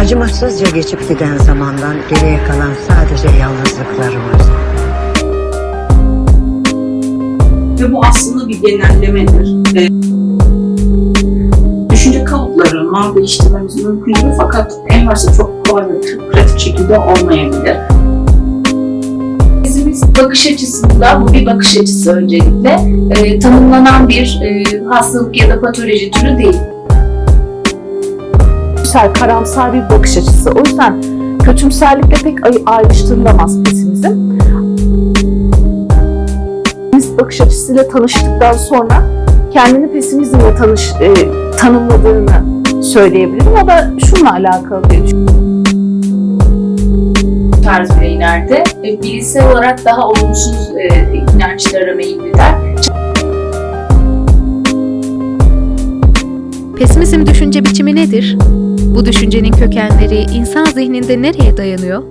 Acımasızca geçip giden zamandan geriye kalan sadece yalnızlıklarımız. Ve bu aslında bir genellemedir. Ee, düşünce kalıplarından değiştirmemiz mümkündür fakat en başta çok kolay ve pratik şekilde olmayabilir. Bizimiz bakış açısında, bu bir bakış açısı öncelikle, e, tanımlanan bir e, hastalık ya da patoloji türü değil. Kötümser, karamsar bir bakış açısı. O yüzden kötümserlikle pek ay- ayrıştırılamaz pesimizm. Biz bakış açısıyla tanıştıktan sonra kendini pesimizmle tanış, e, tanımladığını söyleyebilirim. O da şununla alakalı diye düşünüyorum. Tarz bireylerde bilişsel olarak daha olumsuz e, inançlara meyilliler. Pesimizm düşünce biçimi nedir? Bu düşüncenin kökenleri insan zihninde nereye dayanıyor?